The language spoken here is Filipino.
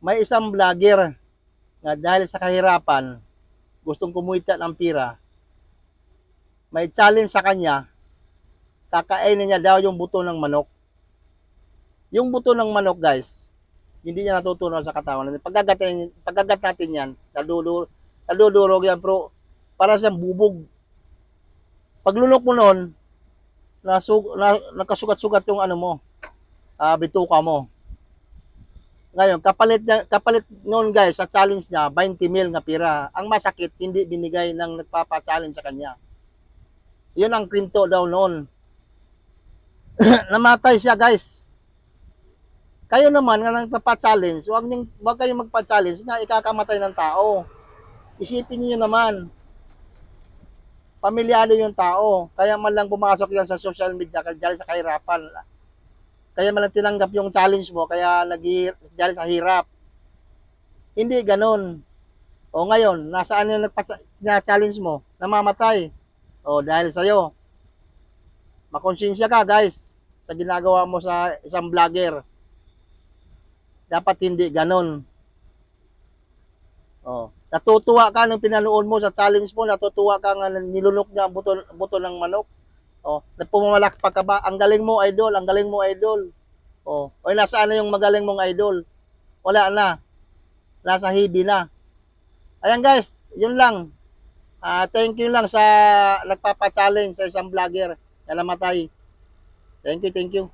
may isang vlogger na dahil sa kahirapan, gustong kumita ng pira, may challenge sa kanya, kakainin niya daw yung buto ng manok. Yung buto ng manok, guys, hindi niya natutunan sa katawan. Pagkagat, pagkagat natin yan, nadudurog, nadudurog yan, pero para siyang bubog. Paglunok mo nun, nasug, na, nakasugat-sugat yung ano mo, ah, bituka mo. Ngayon, kapalit, niya, kapalit noon guys, sa challenge niya, 20 mil na pira. Ang masakit, hindi binigay ng nagpapa-challenge sa kanya. Yun ang krinto daw noon. Namatay siya guys. Kayo naman nga nagpapa-challenge, huwag, niyong, huwag kayong magpa-challenge nga ikakamatay ng tao. Isipin niyo naman, pamilyado yung tao. Kaya man lang pumasok yan sa social media dahil sa kahirapan. Kaya man lang tinanggap yung challenge mo, kaya nag dahil sa hirap. Hindi ganon. O ngayon, nasaan yung nagpa-challenge mo? Namamatay. O dahil sa'yo. Makonsensya ka guys sa ginagawa mo sa isang vlogger. Dapat hindi ganon. O, natutuwa ka nung pinanood mo sa challenge mo, natutuwa ka nga nilunok niya ang buto, buto ng manok. Oh, nagpumalakpak ka ba? Ang galing mo, idol. Ang galing mo, idol. Oh, oy nasaan na yung magaling mong idol? Wala na. Nasa hibi na. Ayan guys, yun lang. Ah, thank you lang sa nagpapa-challenge sa isang vlogger na namatay. Thank you, thank you.